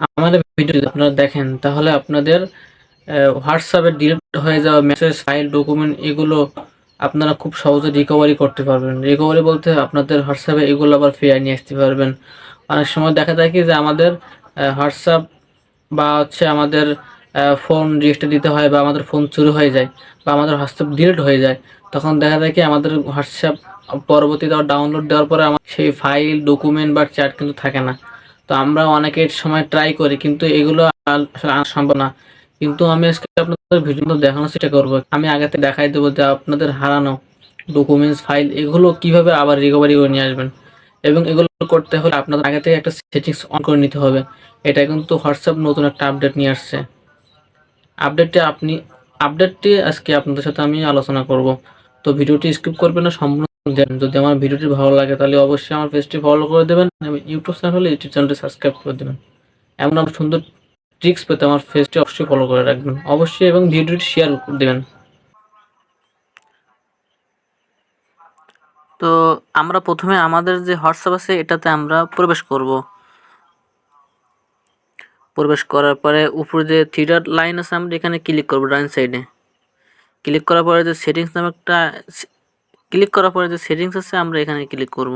আমাদের ভিডিও যদি আপনারা দেখেন, তাহলে আপনাদের হোয়াটসঅ্যাপে ডিলিট হয়ে যাওয়া মেসেজ ফাইল ডকুমেন্ট এগুলো আপনারা খুব সহজে রিকভারি করতে পারবেন। রিকভারি বলতে আপনাদের হোয়াটসঅ্যাপে এগুলো আবার ফিরিয়ে নিয়ে আসতে পারবেন। অনেক সময় দেখা যায় কি যে আমাদের হোয়াটসঅ্যাপ বা হচ্ছে আমাদের ফোন রেজিস্টার দিতে হয় বা আমাদের ফোন চুরি হয়ে যায় বা আমাদের হোয়াটসঅ্যাপ ডিলিট হয়ে যায়, তখন দেখা যায় কি আমাদের হোয়াটসঅ্যাপ পরবর্তীতে ডাউনলোড দেওয়ার পরে আমার সেই ফাইল ডকুমেন্ট বা চ্যাট কিন্তু থাকে না। তো আমরা অনেকের সময় ট্রাই করি, কিন্তু এগুলো সম্ভব না। কিন্তু আমি আজকে আপনাদের ভিডিও দেখানোর চেষ্টা করব। আমি আগে দেখাই দেবো যে আপনাদের হারানো ডকুমেন্টস ফাইল এগুলো কীভাবে আবার রিকভারি করে নিয়ে আসবেন। এবং এগুলো করতে হলে আপনাদের আগে থেকে একটা সেটিংস অন করে নিতে হবে। এটা কিন্তু হোয়াটসঅ্যাপ নতুন একটা আপডেট নিয়ে আসছে। আপডেটটি আপনি আপডেটটি আজকে আপনাদের সাথে আমি আলোচনা করব। তো ভিডিওটি স্কিপ করবেন না, সম্পূর্ণ দেন, যদি আমার ভিডিওটি ভালো লাগে, তাহলে অবশ্যই আমার পেজটি ফলো করে দেবেন এবং ইউটিউব চ্যানেল ইউটিউব চ্যানেলটি সাবস্ক্রাইব করে দেবেন। এমন আমার সুন্দর ট্রিক্স পেতে আমার পেজটি অবশ্যই ফলো করে রাখবেন। অবশ্যই এবং ভিডিওটি শেয়ার করে দেবেন। তো আমরা প্রথমে আমাদের যে হোয়াটসঅ্যাপ আছে, এটাতে আমরা প্রবেশ করব। প্রবেশ করার পরে উপরে যে ডট লাইন আছে, আমরা এখানে ক্লিক করব ডাইন সাইডে ক্লিক করার পরে যে সেটিংস নামে একটা ক্লিক করার পরে যে সেটিংস আছে, আমরা এখানে ক্লিক করব।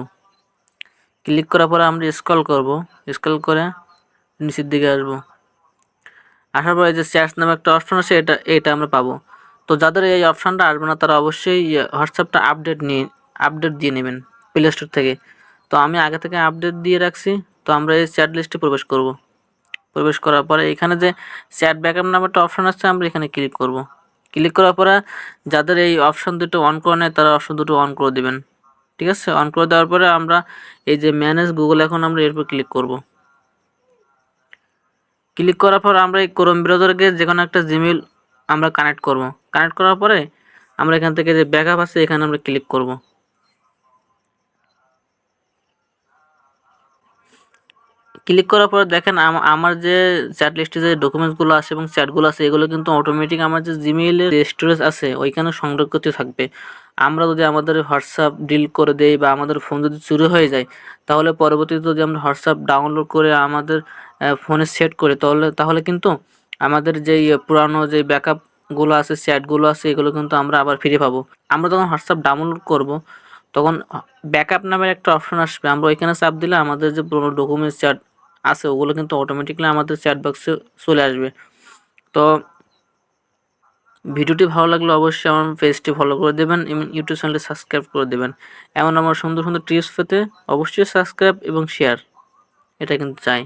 ক্লিক করার পরে আমরা স্ক্রল করব। স্ক্রল করে নিচের দিকে আসব। আসার পরে যে চ্যাটস নামে একটা অপশন আছে, এটা এটা আমরা পাবো। তো যাদের এই অপশানটা আসবে না, তারা অবশ্যই হোয়াটসঅ্যাপটা আপডেট নিয়ে আপডেট দিয়ে নেবেন প্লে স্টোর থেকে। তো আমি আগে থেকে আপডেট দিয়ে রাখছি। তো আমরা এই চ্যাট লিস্টে প্রবেশ করব। প্রবেশ করার পরে এখানে যে চ্যাট ব্যাকআপ নামে একটা অপশন আছে, আমরা এখানে ক্লিক করব। ক্লিক করার পরে যাদের এই অপশন দুটো অন করে নেয়, তারা অপশন দুটো অন করে দেবেন। ঠিক আছে? অন করে দেওয়ার পরে আমরা এই যে ম্যানেজ গুগল এখন আমরা এরপর ক্লিক করব। ক্লিক করার পর আমরা এই ক্রোম ব্রাউজারকে যে কোনো একটা জিমেল আমরা কানেক্ট করব। কানেক্ট করার পরে আমরা এখান থেকে যে ব্যাকআপ আছে, এখানে আমরা ক্লিক করব। ক্লিক করার পর দেখেন আমার যে চ্যাট লিস্টে যে ডকুমেন্টসগুলো আছে এবং চ্যাটগুলো আছে, এগুলো কিন্তু অটোমেটিক আমার যে জিমেইলের স্টোরেজ আছে, ওইখানে সংরক্ষিত থাকবে। আমরা যদি আমাদের হোয়াটসঅ্যাপ ডিল করে দেই বা আমাদের ফোন যদি চুরি হয়ে যায়, তাহলে পরবর্তীতে যদি আমরা হোয়াটসঅ্যাপ ডাউনলোড করে আমাদের ফোনে সেট করি, তাহলে তাহলে কিন্তু আমাদের যেই পুরানো যে ব্যাকআপগুলো আছে চ্যাটগুলো আছে, এগুলো কিন্তু আমরা আবার ফিরে পাবো। আমরা যখন হোয়াটসঅ্যাপ ডাউনলোড করব, তখন ব্যাকআপ নামের একটা অপশন আসবে। আমরা ওইখানে চাপ দিলে আমাদের যে পুরোনো ডকুমেন্টস চ্যাট আছে, ওগুলো কিন্তু অটোমেটিকলি আমাদের চ্যাট বক্সে চলে আসবে। তো ভিডিওটি ভালো লাগলে অবশ্যই আমার পেজটি ফলো করে দেবেন এবং ইউটিউব চ্যানেলটি সাবস্ক্রাইব করে দেবেন। এমন আমার সুন্দর সুন্দর টিপস পেতে অবশ্যই সাবস্ক্রাইব এবং শেয়ার এটা কিন্তু চাই।